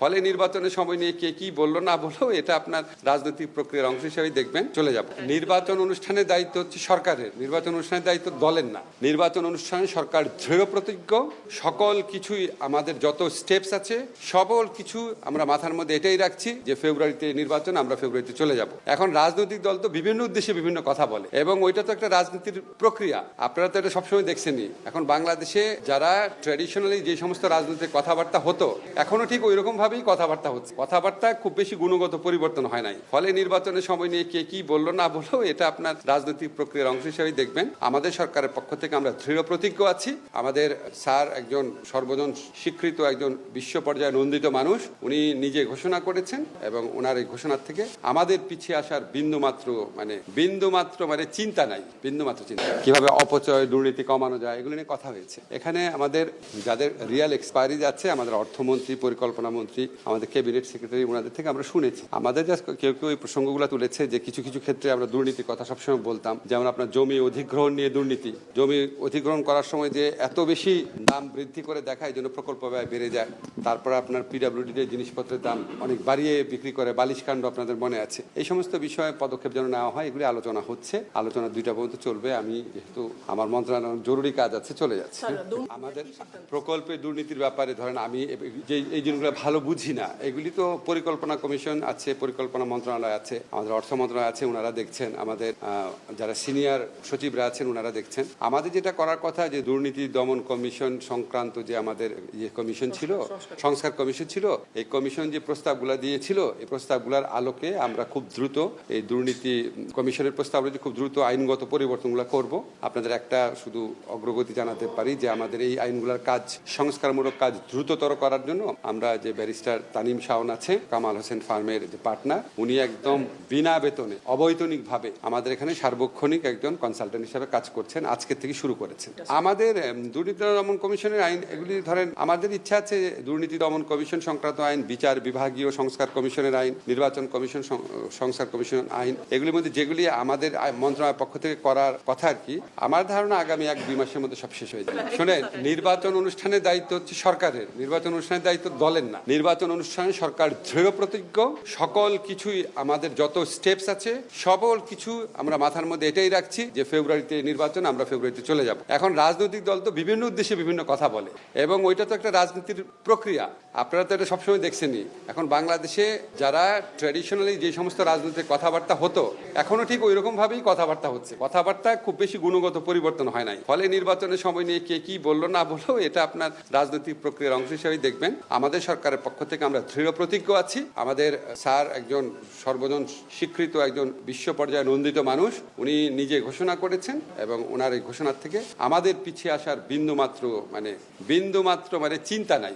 ফলে নির্বাচনের সময় নিয়ে কে কি বলল না বলল, এটা আপনার রাজনৈতিক প্রক্রিয়ার অংশ হিসেবে দেখবেন। চলে যাব। নির্বাচন অনুষ্ঠানের দায়িত্ব হচ্ছে সরকারের। নির্বাচন অনুষ্ঠানের দায়িত্ব দলের না। নির্বাচন অনুষ্ঠানে সরকার দৃঢ় প্রতিজ্ঞ। সকল কিছুই আমাদের যত স্টেপস আছে সকল কিছু আমরা মাথার মধ্যে এটাই রাখছি যে ফেব্রুয়ারিতে নির্বাচন, আমরা ফেব্রুয়ারিতে চলে যাব। এখন রাজনৈতিক দল তো বিভিন্ন উদ্দেশ্যে বিভিন্ন কথা বলে এবং ওইটা তো একটা রাজনীতির প্রক্রিয়া। আপনারা তো এটা সবসময় দেখছেনই। এখন বাংলাদেশে যারা ট্র্যাডিশনালি যে সমস্ত রাজনৈতিক কথাবার্তা হতো, এখনও ঠিক ওই রকম ভাবেই কথাবার্তা হচ্ছে। কথাবার্তা খুব বেশি গুণগত পরিবর্তন হয় নাই। ফলে নির্বাচনের সময় নিয়ে কে কি বলল না বলল, এটা আপনার রাজনৈতিক প্রক্রিয়ার অংশ হিসেবে দেখবেন। আমাদের সরকারের পক্ষ থেকে আমরা দৃঢ় প্রতিজ্ঞ আছি। আমাদের স্যার একজন সর্বজন স্বীকৃত একজন বিশ্ব পর্যায়ে নন্দিত মানুষ, উনি নিজে ঘোষণা করেছেন এবং ওনার এই ঘোষণার থেকে আমাদের পিছিয়ে আসার বিন্দু মাত্র মানে বিন্দু মাত্র মানে চিন্তা নাই। বিন্দু মাত্র চিন্তা কীভাবে অপচয়, দুর্নীতি কমানো যায়, এগুলো নিয়ে কথা হয়েছে। এখানে আমাদের যাদের রিয়াল এক্সপায়ারি যাচ্ছে আমাদের অর্থমন্ত্রী, পরিকল্পনা মন্ত্রী আমাদের ক্যাবিনেট সেক্রেটারি ওনাদের থেকে আমরা শুনেছি। আমাদের যা কেউ কেউ এই প্রসঙ্গগুলো তুলেছে যে কিছু কিছু ক্ষেত্রে আমরা দুর্নীতির কথা সবসময় বলতাম। যেমন আপনার জমি অধিগ্রহণ নিয়ে দুর্নীতি। জমি অধিগ্রহণ করার সময় যে এত বেশি দাম বৃদ্ধি করে দেখায় জন্য প্রকল্প ব্যয় বেড়ে যায় তারপর আপনার পিডাব্লিউডিতে জিনিসপত্রের দাম অনেক বাড়িয়ে বিক্রি করে বালিশকাণ্ড আপনাদের মনে আছে। এই সমস্ত বিষয়ে পদক্ষেপ যেন নেওয়া হয় এগুলি আলোচনা হচ্ছে। আলোচনা দুইটা পর্যন্ত চলবে। আমি যেহেতু আমার মন্ত্রণালয়ের জরুরি কাজ আছে চলে যাচ্ছে। আমাদের প্রকল্পে দুর্নীতির ব্যাপারে ধরেন আমি যে এই জিনিসগুলো ভালো বুঝি না। এগুলি তো পরিকল্পনা কমিশন আছে পরিকল্পনা মন্ত্রণালয় আছে আমাদের অর্থ মন্ত্রণালয় আছে ওনারা দেখছেন আমাদের যারা সিনিয়র সচিবরা আছেন ওনারা দেখছেন। আমাদের যেটা করার কথা যে দুর্নীতি দমন কমিশন সংক্রান্ত যে আমাদের ইয়ে কমিশন ছিল সংস্কার কমিশন ছিল এই কমিশন যে প্রস্তাবগুলো দিয়েছিল এই প্রস্তাবগুলোর আলোকে আমরা খুব দ্রুত এই দুর্নীতি কমিশনের প্রস্তাব অনুযায়ী খুব দ্রুত আইনগত পরিবর্তনগুলো করব। আপনাদের একটা শুধু অগ্রগতি জানাতে পারি যে আমাদের এই আইনগুলোর কাজ সংস্কারমূলক কাজ দ্রুততর করার জন্য আমরা যে ব্যারিস্টার তানিম শাওন আছে, কামাল হোসেন ফার্মের যে পার্টনার উনি একদম বিনা বেতনে অবৈতনিক ভাবে আমাদের এখানে সার্বক্ষণিক একজন কনসালটেন্ট হিসেবে কাজ করছেন, আজকে থেকে শুরু করেছেন। আমাদের দুর্নীতি দমন কমিশনের আইন, এগুলি ধরেন, আমাদের ইচ্ছা আছে দুর্নীতি দমন কমিশন সংক্রান্ত আইন, বিচার বিভাগীয় সংস্কার কমিশনের আইন, নির্বাচন কমিশন সংস্কার কমিশন আইন, এগুলির মধ্যে যেগুলি আমাদের মন্ত্রণালয়ের পক্ষ থেকে করার কথা আর কি, আমার ধারণা আগামী এক, দুই মাসের মধ্যে সব শেষ হয়ে যাবে। শোনেন, নির্বাচন অনুষ্ঠানের দায়িত্ব হচ্ছে সরকারের, নির্বাচন অনুষ্ঠানের দায়িত্ব দলের না নির্বাচন অনুষ্ঠানে সরকার দৃঢ় প্রতিজ্ঞ সকল কিছুই আমাদের যত স্টেপস আছে, সকল কিছু আমরা মাথার মধ্যে এটাই রাখছি যে ফেব্রুয়ারিতে নির্বাচন, আমরা ফেব্রুয়ারিতে চলে যাব। এখন রাজনৈতিক দল তো বিভিন্ন উদ্দেশ্যে বিভিন্ন কথা বলে এবং ওইটা তো একটা রাজনীতির প্রক্রিয়া। আপনারা তো এটা সবসময় দেখছেনই। এখন বাংলাদেশে যারা ট্র্যাডিশনালি যে সমস্ত রাজনৈতিক কথাবার্তা হতো, এখনও ঠিক ওই রকম ভাবেই কথাবার্তা হচ্ছে। কথাবার্তা খুব বেশি গুণগত পরিবর্তন হয় নাই। ফলে নির্বাচনের সময় নিয়ে কে কি বলল না বলল, এটা আপনার রাজনৈতিক প্রক্রিয়ার অংশ হিসেবে দেখবেন। আমাদের সরকারের পক্ষ থেকে আমরা দৃঢ় প্রতিজ্ঞ আছি। আমাদের স্যার একজন সর্বজন স্বীকৃত একজন বিশ্ব পর্যায়ে নন্দিত মানুষ, উনি নিজে ঘোষণা করেছেন এবং ওনার এই ঘোষণার থেকে আমাদের পিছিয়ে আসার বিন্দুমাত্র মানে বিন্দুমাত্র মানে চিন্তা নাই।